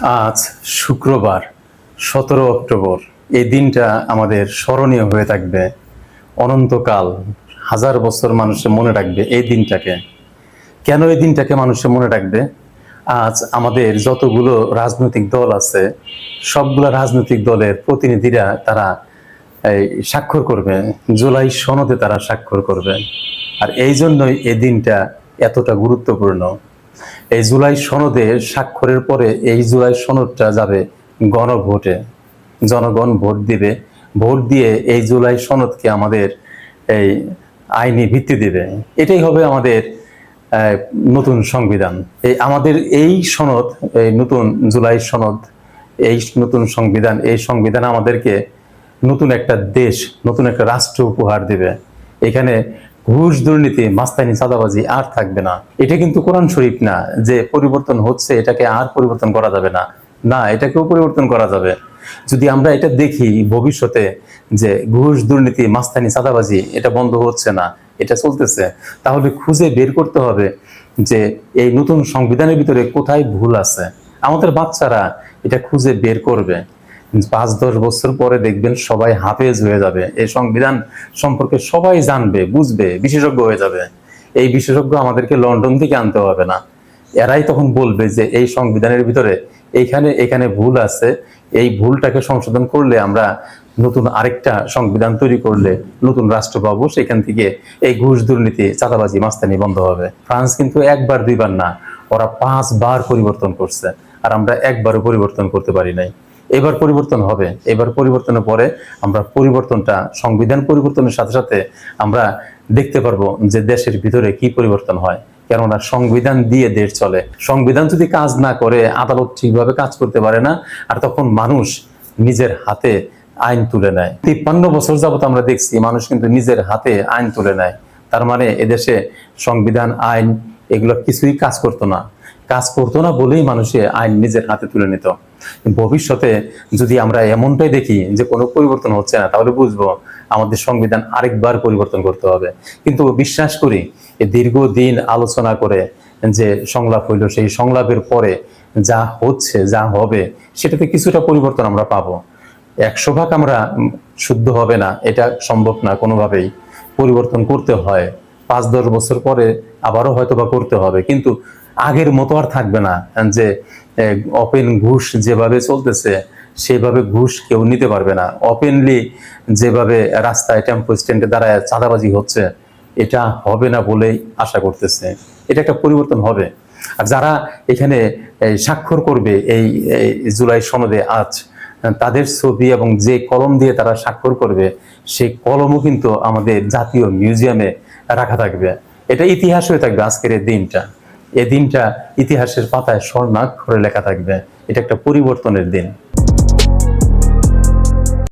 আজ শুক্রবার, সতেরো অক্টোবর। এই দিনটা আমাদের স্মরণীয় হয়ে থাকবে। অনন্তকাল হাজার বছর মানুষের মনে রাখবে এই দিনটাকে। কেন এই দিনটাকে মানুষের মনে রাখবে? আজ আমাদের যতগুলো রাজনৈতিক দল আছে, সবগুলো রাজনৈতিক দলের প্রতিনিধিরা তারা এই স্বাক্ষর করবে। জুলাই সনদে তারা স্বাক্ষর করবে। আর এই জন্যই এই দিনটা এতটা গুরুত্বপূর্ণ। এই জুলাই সনদে স্বাক্ষরের পরে এই জুলাই সনদটা যাবে গণভোটে। জনগণ ভোট দিবে। ভোট দিয়ে এই জুলাই সনদকে আমাদের এই আইনি ভিত্তি দিবে। এটাই হবে আমাদের নতুন সংবিধান। এই আমাদের এই সনদ, এই নতুন জুলাই সনদ, এই নতুন সংবিধান, এই সংবিধান আমাদেরকে নতুন একটা দেশ, নতুন একটা রাষ্ট্র উপহার দিবে। এখানে ঘুষ দুর্নীতি, মাস্তানি, চাঁদাবাজি আর থাকবে না। এটা কিন্তু কোরআন শরীফ না, যে পরিবর্তন হচ্ছে, এটাকে আর পরিবর্তন করা যাবে না। না, এটাকেও পরিবর্তন করা যাবে। যদি আমরা এটা দেখি ভবিষ্যতে, যে ঘুষ দুর্নীতি, মাস্তানি, চাঁদাবাজি, এটা বন্ধ হচ্ছে না, এটা চলতেছে, তাহলে খুঁজে বের করতে হবে যে এই নতুন সংবিধানের ভিতরে কোথায় ভুল আছে। আমাদের বাচ্চারা এটা খুঁজে বের করবে। পাঁচ, দশ বছর পরে দেখবেন সবাই হাফেজ হয়ে যাবে। এই সংবিধান সম্পর্কে সবাই জানবে, বুঝবে, বিশেষজ্ঞ হয়ে যাবে। এই বিশেষজ্ঞ আমাদেরকে লন্ডন থেকে আনতে হবে না। এরাই তখন বলবে যে এই সংবিধানের ভিতরে এইখানে এখানে ভুল আছে। এই ভুলটাকে সংশোধন করলে আমরা নতুন আরেকটা সংবিধান তৈরি করলে নতুন রাষ্ট্র পাবো। সেখান থেকে এই ঘুষ দুর্নীতি, চাঁদাবাজি, মাস্তানি বন্ধ হবে। ফ্রান্স কিন্তু একবার, দুইবার না, ওরা পাঁচবার পরিবর্তন করছে। আর আমরা একবারও পরিবর্তন করতে পারি নাই। এবার পরিবর্তন হবে। এবার পরিবর্তনের পরে আমরা পরিবর্তনটা, সংবিধান পরিবর্তনের সাথে সাথে আমরা দেখতে পারব যে দেশের ভিতরে কি পরিবর্তন হয়। কেননা সংবিধান দিয়ে দেশ চলে। সংবিধান যদি কাজ না করে, আদালত ঠিকভাবে কাজ করতে পারে না, আর তখন মানুষ নিজের হাতে আইন তুলে নেয়। তিপ্পান্ন বছর যাবত আমরা দেখছি মানুষ কিন্তু নিজের হাতে আইন তুলে নেয়। তার মানে এদেশে সংবিধান, আইন, এগুলো কিছুই কাজ করতো না। কাজ করতো না বলেই মানুষে আইন নিজের হাতে তুলে নিত। ভবিষ্যতে যদি আমরা এমনটাই দেখি যে কোনো পরিবর্তন হচ্ছে না, তাহলে বুঝব আমাদের সংবিধান আরেকবার পরিবর্তন করতে হবে। কিন্তু বিশ্বাস করি দীর্ঘদিন আলোচনা করে যে সংলাপ হইল, সেই সংলাপের পরে যা হচ্ছে, যা হবে, সেটাতে কিছুটা পরিবর্তন আমরা পাবো। একশো ভাগ আমরা শুদ্ধ হবে না, এটা সম্ভব না কোনোভাবেই। পরিবর্তন করতে হয়, পাঁচ দশ বছর পরে আবারও হয়তো বা করতে হবে। কিন্তু আগের মতো আর থাকবে না যে ওপেন ঘুষ যেভাবে চলতেছে, সেভাবে ঘুষ কেউ নিতে পারবে না। ওপেনলি যেভাবে রাস্তায় টেম্পো স্ট্যান্ডে দাঁড়ায় চাঁদাবাজি হচ্ছে, এটা হবে না বলেই আশা করতেছে। এটা একটা পরিবর্তন হবে। আর যারা এখানে স্বাক্ষর করবে এই জুলাই সনদে আজ, তাদের ছবি এবং যে কলম দিয়ে তারা স্বাক্ষর করবে, সেই কলমও কিন্তু আমাদের জাতীয় মিউজিয়ামে রাখা থাকবে। এটা ইতিহাস হয়ে থাকবে আজকের দিনটা। এই দিনটা ইতিহাসের পাতায় স্বর্ণাক্ষরে লেখা থাকবে। এটা একটা পরিবর্তনের দিন।